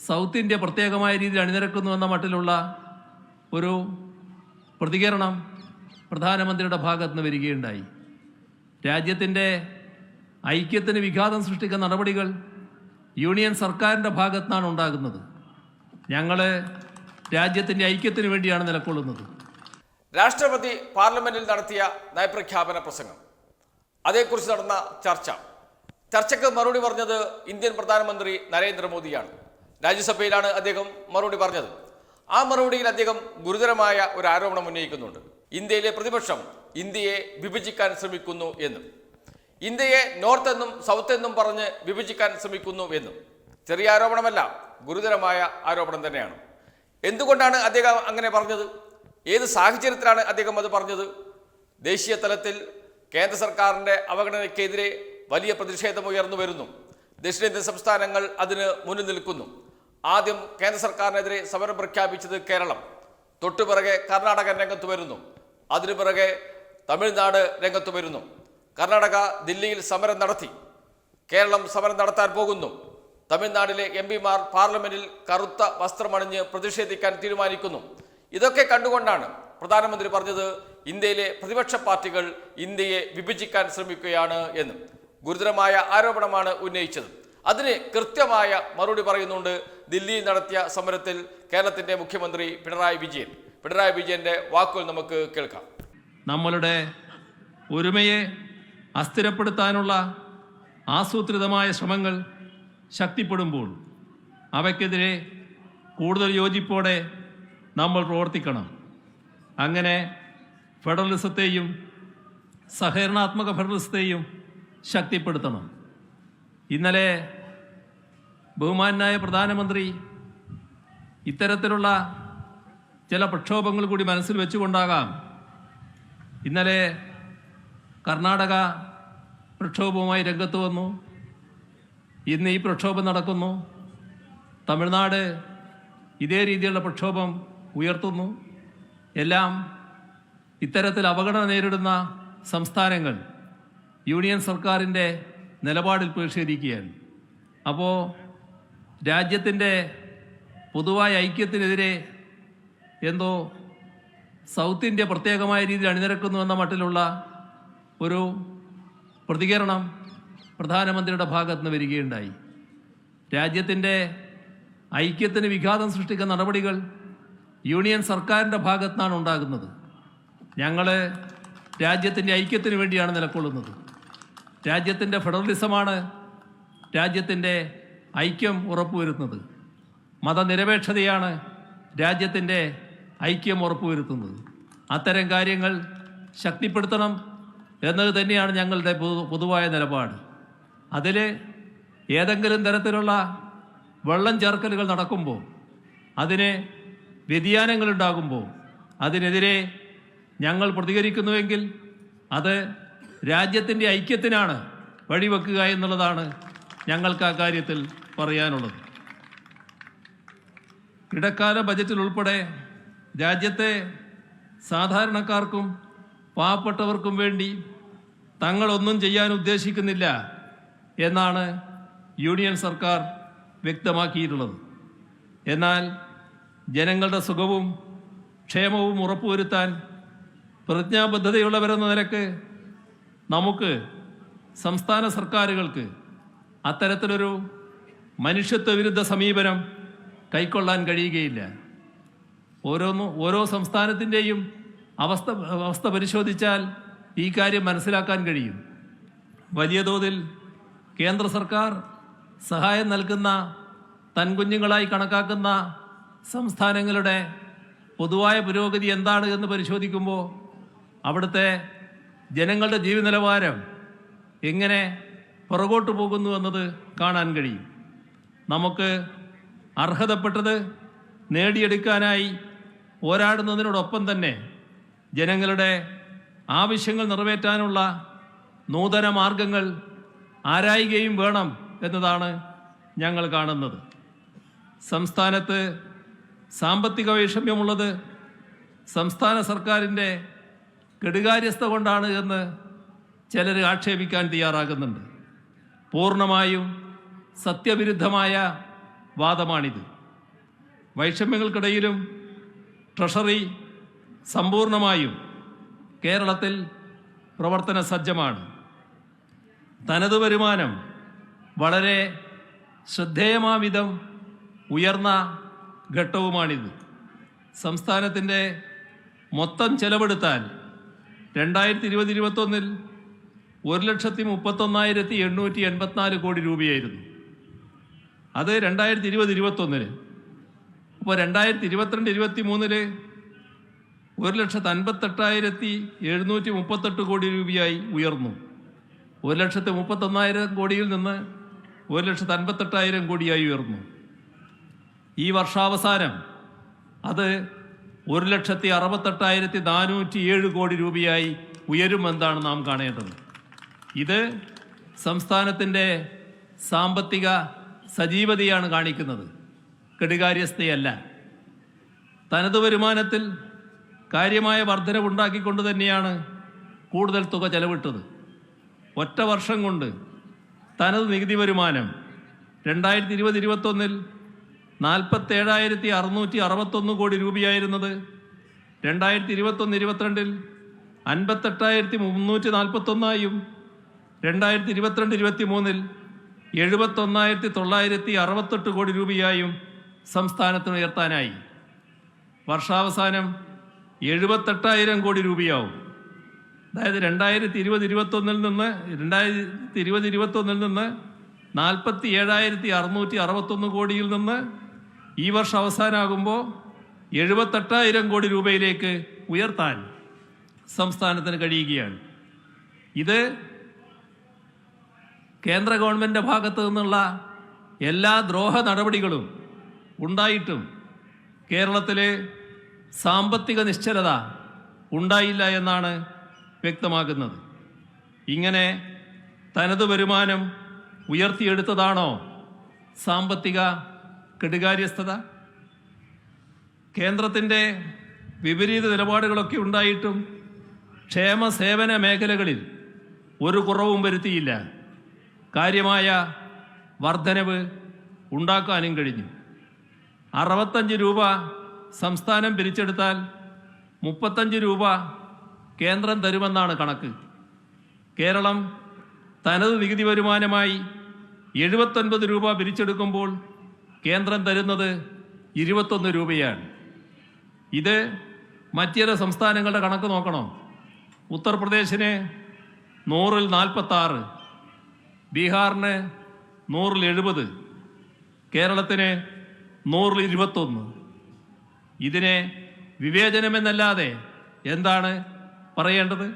South India പ്രത്യേകമായ രീതിയിൽ അണിനിരക്കുന്നു എന്ന മട്ടിലുള്ള ഒരു പ്രതികരണം പ്രധാനമന്ത്രിയുടെ ഭാഗത്ത് നിന്ന് വരികയുണ്ടായി. രാജ്യത്തിന്റെ ഐക്യത്തിന് വിഘാതം സൃഷ്ടിക്കുന്ന നടപടികൾ യൂണിയൻ സർക്കാരിന്റെ ഭാഗത്തു നിന്നാണ് ഉണ്ടാകുന്നത്. ഞങ്ങൾ രാജ്യത്തിന്റെ ഐക്യത്തിന് വേണ്ടിയാണ് നിലകൊള്ളുന്നത്. രാഷ്ട്രപതി പാർലമെന്റിൽ നടത്തിയ നയപ്രഖ്യാപന പ്രസംഗം. അതേക്കുറിച്ച് നടന്ന ചർച്ച. ചർച്ചയ്ക്ക് മറുപടി പറഞ്ഞത് ഇന്ത്യൻ പ്രധാനമന്ത്രി നരേന്ദ്രമോദിയാണ്. രാജ്യസഭയിലാണ് അദ്ദേഹം മറുപടി പറഞ്ഞത്. ആ മറുപടിയിൽ അദ്ദേഹം ഗുരുതരമായ ഒരു ആരോപണം ഉന്നയിക്കുന്നുണ്ട്. ഇന്ത്യയിലെ പ്രതിപക്ഷം ഇന്ത്യയെ വിഭജിക്കാൻ ശ്രമിക്കുന്നു എന്നും ഇന്ത്യയെ നോർത്ത് എന്നും സൗത്ത് എന്നും പറഞ്ഞ് വിഭജിക്കാൻ ശ്രമിക്കുന്നു എന്നും. ചെറിയ ആരോപണമല്ല ഗുരുതരമായ ആരോപണം തന്നെയാണ്. എന്തുകൊണ്ടാണ് അദ്ദേഹം അങ്ങനെ പറഞ്ഞത്? ഏത് സാഹചര്യത്തിലാണ് അദ്ദേഹം അത് പറഞ്ഞത്? ദേശീയ തലത്തിൽ കേന്ദ്ര സർക്കാരിന്റെ അവഗണനയ്ക്കെതിരെ വലിയ പ്രതിഷേധം ഉയർന്നു വരുന്നു. ദക്ഷിണേന്ത്യൻ സംസ്ഥാനങ്ങൾ അതിന് മുന്നിൽ നിൽക്കുന്നു. ആദ്യം കേന്ദ്ര സർക്കാരിനെതിരെ സമരം പ്രഖ്യാപിച്ചത് കേരളം. തൊട്ടുപിറകെ കർണാടക രംഗത്ത് വരുന്നു. അതിനു പിറകെ തമിഴ്നാട് രംഗത്ത് വരുന്നു. കർണാടക ദില്ലിയിൽ സമരം നടത്തി. കേരളം സമരം നടത്താൻ പോകുന്നു. തമിഴ്നാട്ടിലെ എം പിമാർ പാർലമെന്റിൽ കറുത്ത വസ്ത്രമണിഞ്ഞ് പ്രതിഷേധിക്കാൻ തീരുമാനിക്കുന്നു. ഇതൊക്കെ കണ്ടുകൊണ്ടാണ് പ്രധാനമന്ത്രി പറഞ്ഞത് ഇന്ത്യയിലെ പ്രതിപക്ഷ പാർട്ടികൾ ഇന്ത്യയെ വിഭജിക്കാൻ ശ്രമിക്കുകയാണ് എന്ന്. ഗുരുതരമായ ആരോപണമാണ് ഉന്നയിച്ചത്. അതിന് കൃത്യമായ മറുപടി പറയുന്നുണ്ട് ദില്ലിയിൽ നടത്തിയ സമരത്തിൽ കേരളത്തിന്റെ മുഖ്യമന്ത്രി പിണറായി വിജയൻ. പിണറായി വിജയന്റെ വാക്കുകൾ നമുക്ക് കേൾക്കാം. നമ്മളുടെ ഒരുമയെ അസ്ഥിരപ്പെടുത്താനുള്ള ആസൂത്രിതമായ ശ്രമങ്ങൾ ശക്തിപ്പെടുമ്പോൾ അവയ്ക്കെതിരെ കൂടുതൽ യോജിപ്പോടെ നമ്മൾ പ്രവർത്തിക്കണം. അങ്ങനെ ഫെഡറലിസത്തെയും സഹകരണാത്മക ഫെഡറലിസത്തെയും ശക്തിപ്പെടുത്തണം. ഇന്നലെ ബഹുമാനായ പ്രധാനമന്ത്രി ഇത്തരത്തിലുള്ള ചില പ്രക്ഷോഭങ്ങൾ കൂടി മനസ്സിൽ വെച്ചുകൊണ്ടാകാം ഇന്നലെ കർണാടക പ്രക്ഷോഭവുമായി രംഗത്ത് വന്നു. ഇന്ന് ഈ പ്രക്ഷോഭം നടക്കുന്നു. തമിഴ്നാട് ഇതേ രീതിയിലുള്ള പ്രക്ഷോഭം ഉയർത്തുന്നു. എല്ലാം ഇത്തരത്തിൽ അപകടം നേരിടുന്ന സംസ്ഥാനങ്ങൾ യൂണിയൻ സർക്കാരിന്റെ നിലപാടിൽ പ്രതിഷേധിക്കുകയാണ്. അപ്പോൾ രാജ്യത്തിന്റെ പൊതുവായ ഐക്യത്തിനെതിരെ എന്തോ സൗത്ത് ഇന്ത്യ പ്രത്യേകമായ രീതിയിൽ അണിനിരക്കുന്നു എന്ന മട്ടിലുള്ള ഒരു പ്രതികരണം പ്രധാനമന്ത്രിയുടെ ഭാഗത്ത് നിന്ന് വരികയുണ്ടായി. രാജ്യത്തിന്റെ ഐക്യത്തിന് വിഘാതം സൃഷ്ടിക്കുന്ന നടപടികൾ യൂണിയൻ സർക്കാരിന്റെ ഭാഗത്തു നിന്നാണ് ഉണ്ടാകുന്നത്. ഞങ്ങൾ രാജ്യത്തിന്റെ ഐക്യത്തിന് വേണ്ടിയാണ് നിലകൊള്ളുന്നത്. രാജ്യത്തിന്റെ ഫെഡറലിസമാണ് രാജ്യത്തിന്റെ ഐക്യം ഉറപ്പുവരുത്തുന്നത്. മതനിരപേക്ഷതയാണ് രാജ്യത്തിന്റെ ഐക്യം ഉറപ്പുവരുത്തുന്നത്. അത്തരം കാര്യങ്ങൾ ശക്തിപ്പെടുത്തണം എന്നത് തന്നെയാണ് ഞങ്ങളുടെ പൊതു- പൊതുവായ നിലപാട്. അതിൽ ഏതെങ്കിലും തരത്തിലുള്ള വെള്ളം ചേർക്കലുകൾ നടക്കുമ്പോൾ അതിന് വ്യതിയാനങ്ങളുണ്ടാകുമ്പോൾ അതിനെതിരെ ഞങ്ങൾ പ്രതികരിക്കുന്നുവെങ്കിൽ അത് രാജ്യത്തിന്റെ ഐക്യത്തിനാണ് വഴിവെക്കുക എന്നുള്ളതാണ് ഞങ്ങൾക്ക് ആ കാര്യത്തിൽ പറയാനുള്ളത്. ഇടക്കാല ബജറ്റിൽ ഉൾപ്പെടെ രാജ്യത്തെ സാധാരണക്കാർക്കും പാവപ്പെട്ടവർക്കും വേണ്ടി തങ്ങളൊന്നും ചെയ്യാൻ ഉദ്ദേശിക്കുന്നില്ല എന്നാണ് യൂണിയൻ സർക്കാർ വ്യക്തമാക്കിയിട്ടുള്ളത്. എന്നാൽ ജനങ്ങളുടെ സുഖവും ക്ഷേമവും ഉറപ്പുവരുത്താൻ പ്രതിജ്ഞാബദ്ധതയുള്ളവരെന്ന നിലയ്ക്ക് നമുക്ക് സംസ്ഥാന സർക്കാരുകൾക്ക് അത്തരത്തിലൊരു മനുഷ്യത്വ വിരുദ്ധ സമീപനം കൈക്കൊള്ളാൻ കഴിയുകയില്ല. ഓരോന്നും ഓരോ സംസ്ഥാനത്തിന്റെയും അവസ്ഥ അവസ്ഥ പരിശോധിച്ചാൽ ഈ കാര്യം മനസ്സിലാക്കാൻ കഴിയും. വലിയ തോതിൽ കേന്ദ്ര സർക്കാർ സഹായം നൽകുന്ന തൻകുഞ്ഞുങ്ങളായി കണക്കാക്കുന്ന സംസ്ഥാനങ്ങളുടെ പൊതുവായ പുരോഗതി എന്താണ് എന്ന് പരിശോധിക്കുമ്പോൾ അവിടുത്തെ ജനങ്ങളുടെ ജീവിത നിലവാരം എങ്ങനെ പുറകോട്ട് പോകുന്നു എന്നത് കാണാൻ കഴിയും. നമുക്ക് അർഹതപ്പെട്ടത് നേടിയെടുക്കാനായി പോരാടുന്നതിനോടൊപ്പം തന്നെ ജനങ്ങളുടെ ആവശ്യങ്ങൾ നിറവേറ്റാനുള്ള നൂതന മാർഗങ്ങൾ ആരായുകയും വേണം എന്നതാണ് ഞങ്ങൾ കാണുന്നത്. സംസ്ഥാനത്ത് സാമ്പത്തിക വൈഷമ്യമുള്ളത് സംസ്ഥാന സർക്കാരിന്റെ കെടുകാര്യസ്ഥ കൊണ്ടാണ് എന്ന് ചിലർ ആക്ഷേപിക്കാൻ തയ്യാറാകുന്നുണ്ട്. പൂർണമായും സത്യവിരുദ്ധമായ വാദമാണിത്. വൈഷമ്യങ്ങൾക്കിടയിലും ട്രഷറി സമ്പൂർണമായും കേരളത്തിൽ പ്രവർത്തന സജ്ജമാണ് തനത് വരുമാനം വളരെ ശ്രദ്ധേയമാവിധം ഉയർന്ന ഘട്ടവുമാണിത്. സംസ്ഥാനത്തിന്റെ മൊത്തം ചെലവെടുത്താൽ രണ്ടായിരത്തി ഇരുപത് ഇരുപത്തൊന്നിൽ ഒരു ലക്ഷത്തി മുപ്പത്തൊന്നായിരത്തി എണ്ണൂറ്റി എൺപത്തിനാല് കോടി രൂപയായിരുന്നു. അത് രണ്ടായിരത്തി ഇരുപത് ഇരുപത്തൊന്നിന് അപ്പോൾ രണ്ടായിരത്തി ഇരുപത്തിരണ്ട് ഇരുപത്തി മൂന്നിൽ ഒരു ലക്ഷത്തി അൻപത്തെട്ടായിരത്തി എഴുന്നൂറ്റി മുപ്പത്തെട്ട് കോടി രൂപയായി ഉയർന്നു. ഒരു ലക്ഷത്തി മുപ്പത്തൊന്നായിരം കോടിയിൽ നിന്ന് ഒരു ലക്ഷത്തി അൻപത്തെട്ടായിരം കോടിയായി ഉയർന്നു. ഈ വർഷാവസാനം അത് ഒരു ലക്ഷത്തി അറുപത്തെട്ടായിരത്തി നാനൂറ്റി ഏഴ് കോടി രൂപയായി ഉയരുമെന്നാണ് നാം കാണേണ്ടത്. ഇത് സംസ്ഥാനത്തിന്റെ സാമ്പത്തിക സജീവതയാണ് കാണിക്കുന്നത്. കെടുകാര്യസ്ഥയല്ല. തനത് വരുമാനത്തിൽ കാര്യമായ വർധനവുണ്ടാക്കിക്കൊണ്ട് തന്നെയാണ് കൂടുതൽ തുക ചെലവിട്ടത്. ഒറ്റ വർഷം കൊണ്ട് തനത് നികുതി വരുമാനം രണ്ടായിരത്തി ഇരുപത് ഇരുപത്തൊന്നിൽ നാൽപ്പത്തേഴായിരത്തി അറുന്നൂറ്റി അറുപത്തൊന്ന് കോടി രൂപയായിരുന്നത്. രണ്ടായിരത്തി ഇരുപത്തൊന്ന് ഇരുപത്തിരണ്ടിൽ അൻപത്തെട്ടായിരത്തി മുന്നൂറ്റി നാൽപ്പത്തൊന്നായും രണ്ടായിരത്തി ഇരുപത്തിരണ്ട് ഇരുപത്തി മൂന്നിൽ എഴുപത്തൊന്നായിരത്തി തൊള്ളായിരത്തി അറുപത്തെട്ട് കോടി രൂപയായും സംസ്ഥാനത്തിന് ഉയർത്താനായി. വർഷാവസാനം എഴുപത്തെട്ടായിരം കോടി രൂപയാവും. അതായത് രണ്ടായിരത്തി ഇരുപത് ഇരുപത്തൊന്നിൽ നിന്ന് രണ്ടായിരത്തി ഇരുപത് ഇരുപത്തൊന്നിൽ നിന്ന് നാൽപ്പത്തി ഏഴായിരത്തി അറുന്നൂറ്റി അറുപത്തൊന്ന് കോടിയിൽ നിന്ന് ഈ വർഷം അവസാനമാകുമ്പോൾ എഴുപത്തെട്ടായിരം കോടി രൂപയിലേക്ക് ഉയർത്താൻ സംസ്ഥാനത്തിന് കഴിയുകയാണ്. ഇത് കേന്ദ്ര ഗവൺമെന്റ് ഭാഗത്തു നിന്നുള്ള എല്ലാ ദ്രോഹ നടപടികളും ഉണ്ടായിട്ടും കേരളത്തിലെ സാമ്പത്തിക നിശ്ചലത ഉണ്ടായില്ല എന്നാണ് വ്യക്തമാക്കുന്നത് ഇങ്ങനെ തനത് വരുമാനം ഉയർത്തിയെടുത്തതാണോ സാമ്പത്തിക കെടുകാര്യസ്ഥത? കേന്ദ്രത്തിന്റെ വിപരീത നിലപാടുകളൊക്കെ ഉണ്ടായിട്ടും ക്ഷേമ സേവന മേഖലകളിൽ ഒരു കുറവും വരുത്തിയില്ല. കാര്യമായ വർധനവ് ഉണ്ടാക്കാനും കഴിഞ്ഞു. അറുപത്തഞ്ച് രൂപ സംസ്ഥാനം പിരിച്ചെടുത്താൽ മുപ്പത്തഞ്ച് രൂപ കേന്ദ്രം തരുമെന്നാണ് കണക്ക്. കേരളം തനത് നികുതി വരുമാനമായി എഴുപത്തൊൻപത് രൂപ പിരിച്ചെടുക്കുമ്പോൾ കേന്ദ്രം തരുന്നത് ഇരുപത്തൊന്ന് രൂപയാണ്. ഇത് മറ്റേത് സംസ്ഥാനങ്ങളുടെ കണക്ക് നോക്കണം? ഉത്തർപ്രദേശിന് നൂറിൽ നാൽപ്പത്താറ് ബീഹാറിന് നൂറിൽ എഴുപത് കേരളത്തിന് നൂറിൽ ഇരുപത്തൊന്ന് ഇതിനെ വിവേചനമെന്നല്ലാതെ എന്താണ് പറയേണ്ടത്?